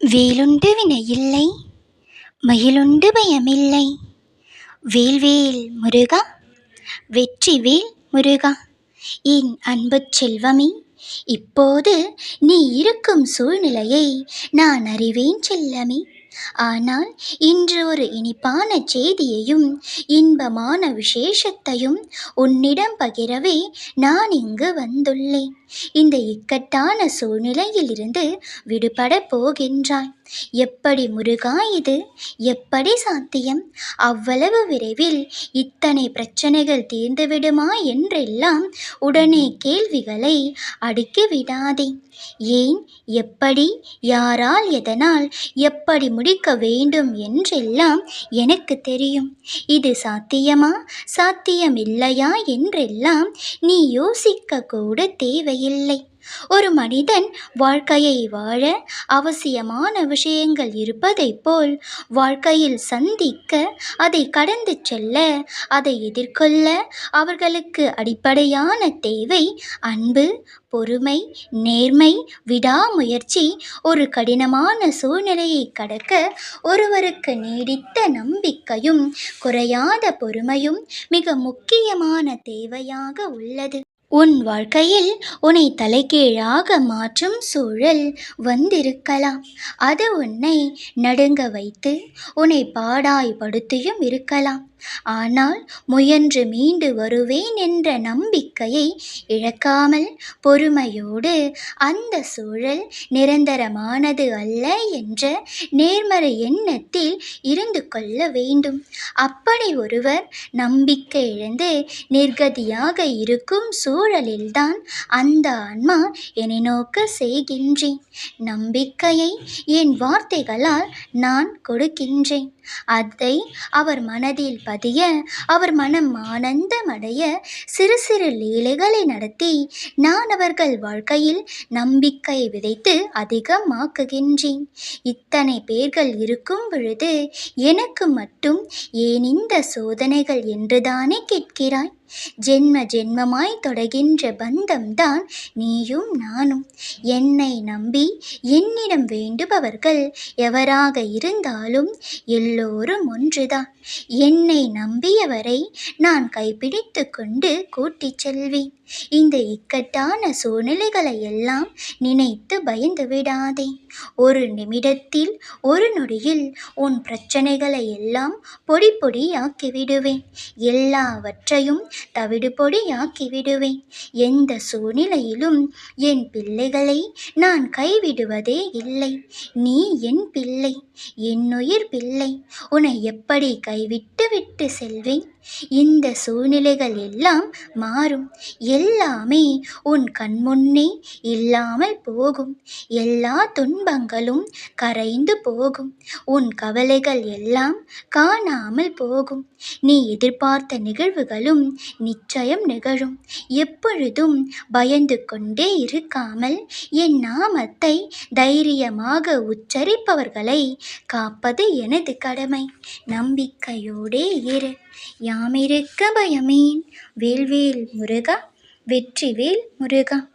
வேலுண்டு வினையில்லை மயிலுண்டு பயமில்லை. வேல்வேல் முருகா வெற்றிவேல் முருகா என் அன்பு செல்வமே இப்போது நீ இருக்கும் சூழ்நிலையை நான் அறிவேன் செல்லமே. ஆனால் இன்று ஒரு இனிப்பான செய்தியையும் இன்பமான விசேஷத்தையும் உன்னிடம் பகிரவே நான் இங்கு வந்துள்ளேன். இந்த இக்கட்டான சூழ்நிலையிலிருந்து விடுபட போகின்றாய். எப்படி முருகா இது? எப்படி சாத்தியம்? அவ்வளவு விரைவில் இத்தனை பிரச்சனைகள் தீர்ந்துவிடுமா என்றெல்லாம் உடனே கேள்விகளை அடுக்கி விடாதே. ஏன்? எப்படி? யாரால்? எதனால்? எப்படி முடிக்க வேண்டும் என்றெல்லாம் எனக்கு தெரியும். இது சாத்தியமா? சாத்தியமில்லையா? என்றெல்லாம் நீ யோசிக்க கூட தேவையில்லை. ஒரு மனிதன் வாழ்க்கையை வாழ அவசியமான விஷயங்கள் இருப்பதைப் போல் வாழ்க்கையில் சந்திக்க அதை கடந்து செல்ல அதை எதிர்கொள்ள அவர்களுக்கு அடிப்படையான தேவை அன்பு பொறுமை நேர்மை விடாமுயற்சி ஒரு கடினமான சூழ்நிலையை கடக்க ஒருவருக்கு நீடித்த நம்பிக்கையும் குறையாத பொறுமையும் மிக முக்கியமான தேவையாக உள்ளது. உன் வாழ்க்கையில் உன்னை தலைகீழாக மாற்றும் சூழல் வந்திருக்கலாம். அது உன்னை நடுங்க வைத்து உன்னை பாடாய்படுத்தியும் இருக்கலாம். ஆனால் முயன்று மீண்டு வருவேன் என்ற நம்பிக்கையை இழக்காமல் பொறுமையோடு அந்த சூழல் நிரந்தரமானது அல்ல என்ற நேர்மறை எண்ணத்தில் இருந்து கொள்ள வேண்டும். அப்படி ஒருவர் நம்பிக்கை இழந்து நிர்கதியாக இருக்கும் சூழலில்தான் அந்த ஆன்மா என்னை நோக்க செய்கின்றேன். நம்பிக்கையை என் வார்த்தைகளால் நான் கொடுக்கின்றேன். அதை அவர் மனதில் பதிய அவர் மனம் ஆனந்தமடைய சிறு சிறு லீலைகளை நடத்தி நான் அவர்கள் வாழ்க்கையில் நம்பிக்கை விதைத்து அதிகமாக்குகின்றேன். இத்தனை பேர்கள் இருக்கும் பொழுது எனக்கு மட்டும் ஏன் இந்த சோதனைகள் என்றுதானே கேட்கிறாய்? ஜென்ம ஜென்மமாய் தொடகின்ற பந்தம்தான் நீயும் நானும். என்னை நம்பி என்னிடம் வேண்டுபவர்கள் எவராக இருந்தாலும் எல்லோரும் ஒன்றுதான். என்னை நம்பியவரை நான் கைப்பிடித்து கொண்டு கூட்டிச் செல்வேன். இந்த இக்கட்டான சூழ்நிலைகளை எல்லாம் நினைத்து பயந்து விடாதே. ஒரு நிமிடத்தில் ஒரு நொடியில் உன் பிரச்சனைகளை எல்லாம் பொடி பொடியாக்கி விடுவேன். எல்லாவற்றையும் தவிடு பொடியாக்கி விடுவேன். எந்த சூழ்நிலையிலும் என் பிள்ளைகளை நான் கைவிடுவதே இல்லை. நீ என் பிள்ளை என்னுயிர் பிள்ளை. உன்னை எப்படி கைவிட்டு விட்டு செல்வேன்? இந்த சூழ்நிலைகள் எல்லாம் மாறும். எல்லாமே உன் கண்முன்னே இல்லாமல் போகும். எல்லா துன்பங்களும் கரைந்து போகும். உன் கவலைகள் எல்லாம் காணாமல் போகும். நீ எதிர்பார்த்த நிகழ்வுகளும் நிச்சயம் நிகழும். எப்பொழுதும் பயந்து கொண்டே இருக்காமல் என் நாமத்தை தைரியமாக உச்சரிப்பவர்களை காப்பது எனது கடமை. நம்பிக்கையோடே இரு. யாமிருக்க பயமேன். வேல்வேல் முருகா வெற்றிவேல் முருகா.